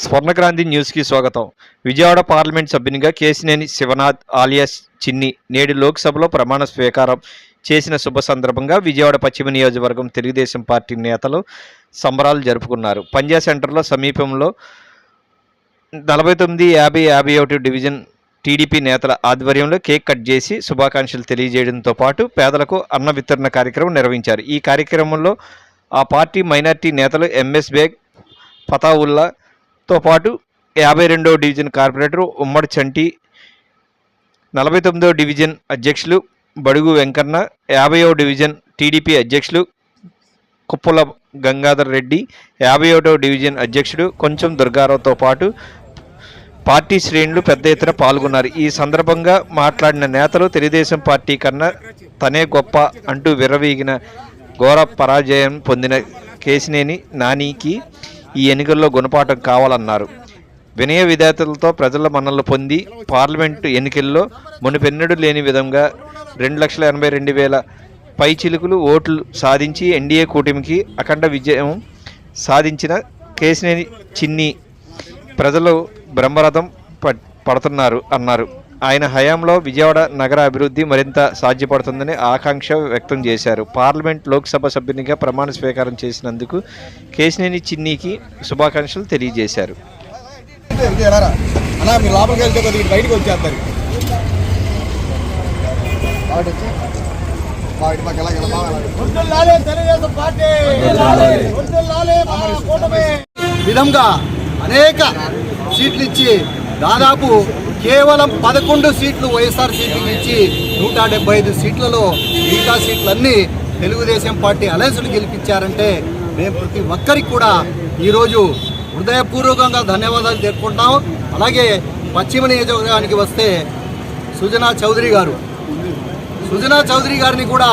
స్వర్ణక్రాంతి న్యూస్కి స్వాగతం. విజయవాడ పార్లమెంట్ సభ్యునిగా కేసినేని శివనాథ్ ఆలియాస్ చిన్ని నేడు లోక్సభలో ప్రమాణ స్వీకారం చేసిన శుభ సందర్భంగా విజయవాడ పశ్చిమ నియోజకవర్గం తెలుగుదేశం పార్టీ నేతలు సంబరాలు జరుపుకున్నారు. పంజా సెంటర్లో సమీపంలో నలభై తొమ్మిది యాభై యాభై ఒకటి డివిజన్ టీడీపీ నేతల ఆధ్వర్యంలో కేక్ కట్ చేసి శుభాకాంక్షలు తెలియజేయడంతో పాటు పేదలకు అన్న వితరణ కార్యక్రమం నిర్వహించారు. ఈ కార్యక్రమంలో ఆ పార్టీ మైనార్టీ నేతలు ఎంఎస్ బేగ్ తో పాటు యాభై రెండవ డివిజన్ కార్పొరేటర్ ఉమ్మడి చంటి నలభై తొమ్మిదవ డివిజన్ అధ్యక్షులు బడుగు వెంకన్న యాభైవ డివిజన్ టీడీపీ అధ్యక్షులు కుప్పల గంగాధర్ రెడ్డి యాభై ఒకటవ డివిజన్ అధ్యక్షుడు కొంచెం దుర్గారావుతో పాటు పార్టీ శ్రేణులు పెద్ద ఎత్తున పాల్గొన్నారు. ఈ సందర్భంగా మాట్లాడిన నేతలు తెలుగుదేశం పార్టీ కన్నా తనే గొప్ప అంటూ విర్రవీగిన ఘోర పరాజయం పొందిన కేసినేని నానికి ఈ ఎన్నికల్లో గుణపాఠం కావాలన్నారు. వినయ విధేతలతో ప్రజల మన్నలు పొంది పార్లమెంటు ఎన్నికల్లో మునిపెన్నడు లేని విధంగా రెండు లక్షల ఎనభై రెండు వేల పై చిలుకులు ఓట్లు సాధించి ఎన్డీఏ కూటమికి అఖండ విజయం సాధించిన కేసినేని చిన్ని ప్రజలు బ్రహ్మరథం ప- పడుతున్నారు అన్నారు. ఆయన హయాంలో విజయవాడ నగర అభివృద్ధి మరింత సాధ్యపడుతుందని ఆకాంక్ష వ్యక్తం చేశారు. పార్లమెంట్ లోక్సభ సభ్యునిగా ప్రమాణ స్వీకారం చేసినందుకు కేసినేని చిన్నీకి శుభాకాంక్షలు తెలియజేశారు. బయటకు విధంగా అనేక సీట్లు ఇచ్చి దాదాపు కేవలం పదకొండు సీట్లు వైఎస్ఆర్ సీట్లు ఇచ్చి నూట డెబ్బై ఐదు సీట్లలో మిగతా సీట్లన్నీ తెలుగుదేశం పార్టీ అలయన్స్లు గెలిపించారంటే మేము ప్రతి ఒక్కరికి కూడా ఈరోజు హృదయపూర్వకంగా ధన్యవాదాలు తెలుపుకుంటాం అలాగే పశ్చిమ నియోజకవర్గానికి వస్తే సుజనా చౌదరి గారు. సుజనా చౌదరి గారిని కూడా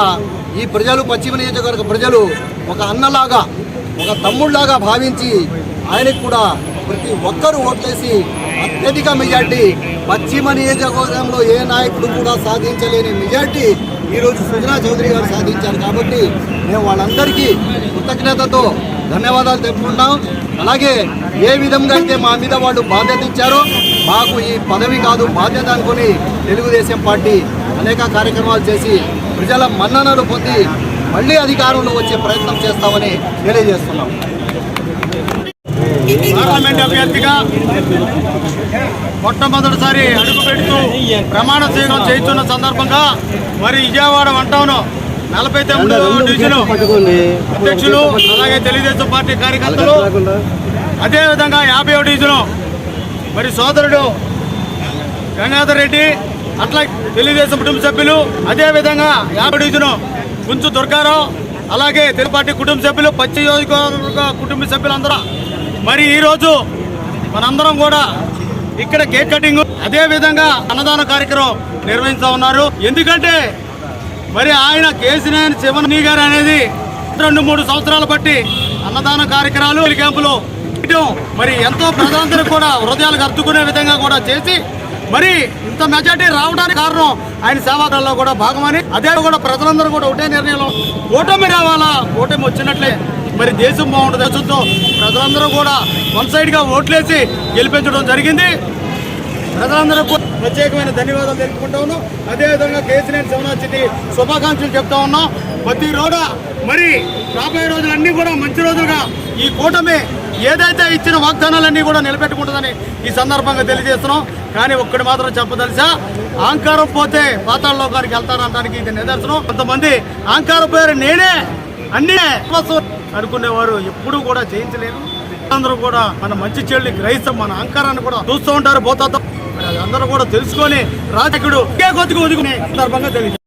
ఈ ప్రజలు పశ్చిమ నియోజకవర్గ ప్రజలు ఒక అన్నలాగా ఒక తమ్ముళ్ళాగా భావించి ఆయనకు కూడా ప్రతి ఒక్కరూ ఓట్లేసి అత్యధిక మెజార్టీ పశ్చిమ నియోజకవర్గంలో ఏ నాయకుడు కూడా సాధించలేని మెజార్టీ ఈరోజు సుజనా చౌదరి గారు సాధించారు కాబట్టి మేము వాళ్ళందరికీ కృతజ్ఞతతో ధన్యవాదాలు తెలుపుకుంటాం అలాగే ఏ విధంగా అయితే మా మీద వాళ్ళు బాధ్యత ఇచ్చారో మాకు ఈ పదవి కాదు బాధ్యత అనుకుని తెలుగుదేశం పార్టీ అనేక కార్యక్రమాలు చేసి ప్రజల మన్ననలు పొంది మళ్ళీ అధికారంలో వచ్చే ప్రయత్నం చేస్తామని తెలియజేస్తున్నాం. పార్లమెంట్ అభ్యర్థిగా మొట్టమొదటిసారి అడుగు పెడుతూ ప్రమాణ స్వీకారం చేస్తున్న సందర్భంగా మరి విజయవాడ వంటౌన్ నలభై తొమ్మిది డివిజన్ అధ్యక్షులు అలాగే తెలుగుదేశం పార్టీ కార్యకర్తలు అదేవిధంగా యాభై డివిజన్ మరి సోదరుడు గంగాధర్ రెడ్డి అట్లా తెలుగుదేశం కుటుంబ సభ్యులు అదేవిధంగా యాభై డివిజన్ గుంచు దుర్గారావు అలాగే తెలుగు పార్టీ కుటుంబ సభ్యులు పశ్చిమ నియోజకవర్గ కుటుంబ సభ్యులందరూ మరి ఈరోజు మనందరం కూడా ఇక్కడ కేక్ కటింగ్ అదే విధంగా అన్నదాన కార్యక్రమం నిర్వహిస్తూ ఉన్నారు. ఎందుకంటే మరి ఆయన కేసీనారాయణ శివని గారు అనేది రెండు మూడు సంవత్సరాలు బట్టి అన్నదాన కార్యక్రమాలు క్యాంపులు మరి ఎంతో ప్రజలందరూ కూడా హృదయాలకు అర్చుకునే విధంగా కూడా చేసి మరి ఇంత మెజార్టీ రావడానికి కారణం ఆయన సేవాదాల్లో కూడా భాగమని అదే కూడా ప్రజలందరూ కూడా ఒకటే నిర్ణయంలో ఓటమి రావాలా? ఓటమి వచ్చినట్లే మరి దేశం బాగుంటుంది దేశంతో ప్రజలందరూ కూడా వన్ సైడ్గా ఓట్లేసి గెలిపించడం జరిగింది. ప్రజలందరూ ప్రత్యేకమైన ధన్యవాదాలు తెలుపుకుంటా ఉన్నాం. అదేవిధంగా కేసీనేని శివనాథ్కి శుభాకాంక్షలు చెప్తా ఉన్నాం. ప్రతి రోడ మరి రాబోయే రోజులన్నీ కూడా మంచి రోజులుగా ఈ కూటమి ఏదైతే ఇచ్చిన వాగ్దానాలన్నీ కూడా నిలబెట్టుకుంటుందని ఈ సందర్భంగా తెలియజేస్తున్నాం. కానీ ఒక్కటి మాత్రం చెప్పదలిసా ఆంకారం పోతే పాతాళ లోకానికి వెళ్తారనడానికి ఇది నిదర్శనం. కొంతమంది ఆంకారం పేరు నేనే అన్నీ అనుకునేవారు ఎప్పుడూ కూడా చేయించలేరు అందరూ కూడా మన మంచి చెల్లి గ్రహిస్తాం మన అహంకారాన్ని కూడా చూస్తూ ఉంటారు పోతా అందరూ కూడా తెలుసుకొని రాజకుడు ఒకే కొద్దిగా ఒదుకునే సందర్భంగా తెలియదు